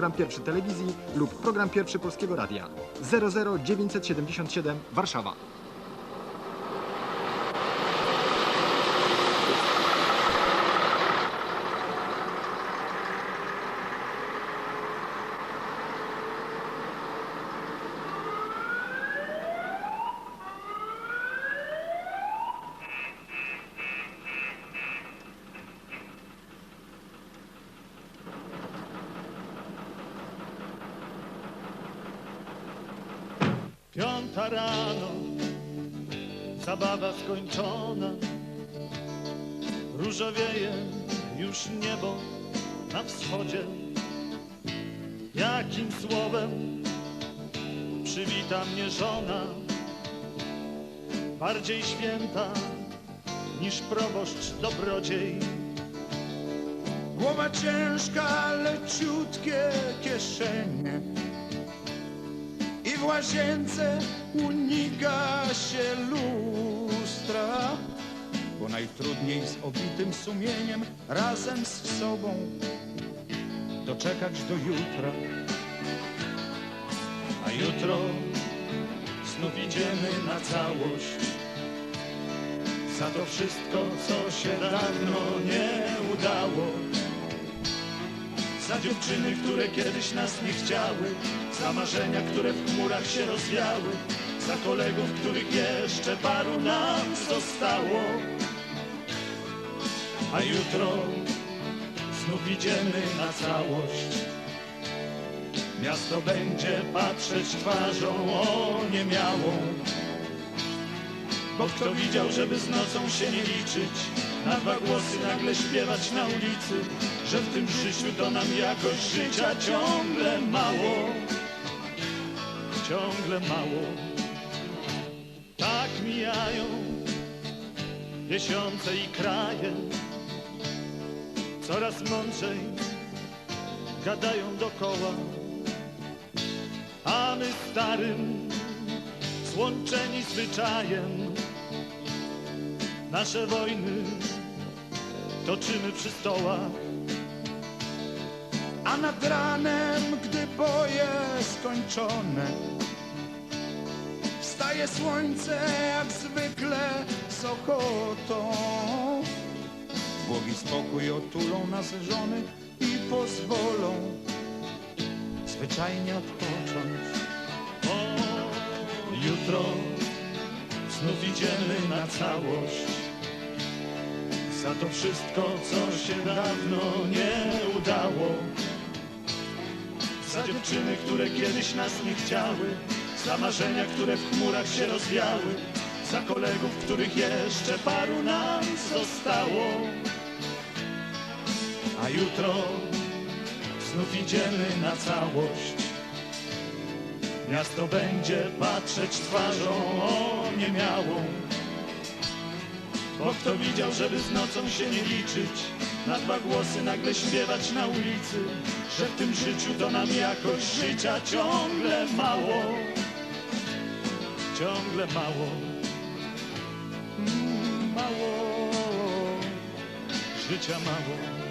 Program pierwszy telewizji lub program pierwszy Polskiego Radia 00977 Warszawa. Piąta rano, zabawa skończona. Różowieje już niebo na wschodzie. Jakim słowem przywita mnie żona? Bardziej święta niż proboszcz dobrodziej. Głowa ciężka, leciutkie kieszenie w łazience unika się lustra Bo najtrudniej z obitym sumieniem razem z sobą Doczekać do jutra A jutro znów idziemy na całość. Za to wszystko, co się dawno nie udało. Za dziewczyny, które kiedyś nas nie chciały. Za marzenia, które w chmurach się rozwiały. Za kolegów, których jeszcze paru nam zostało. A jutro znów idziemy na całość. Miasto będzie patrzeć twarzą oniemiałą Bo kto widział, żeby z nocą się nie liczyć? Na dwa głosy nagle śpiewać na ulicy Że w tym życiu to nam jakoś życia ciągle mało. Ciągle mało. Tak mijają miesiące i kraje. Coraz mądrzej gadają dokoła. A my starym, złączeni zwyczajem, nasze wojny toczymy przy stołach. A nad ranem, gdy boje skończone Wstaje słońce jak zwykle z ochotą Błogi spokój otulą nas żony i pozwolą Zwyczajnie odpocząć O, jutro znów idziemy na całość. Za to wszystko, co się dawno nie udało. Za dziewczyny, które kiedyś nas nie chciały. Za marzenia, które w chmurach się rozwiały. Za kolegów, których jeszcze paru nam zostało. A jutro znów idziemy na całość. Miasto będzie patrzeć twarzą oniemiałą. Bo kto widział, żeby z nocą się nie liczyć, na dwa głosy nagle śpiewać na ulicy, że w tym życiu to nam jakoś życia ciągle mało. Ciągle mało. Mm, Mało. Życia mało.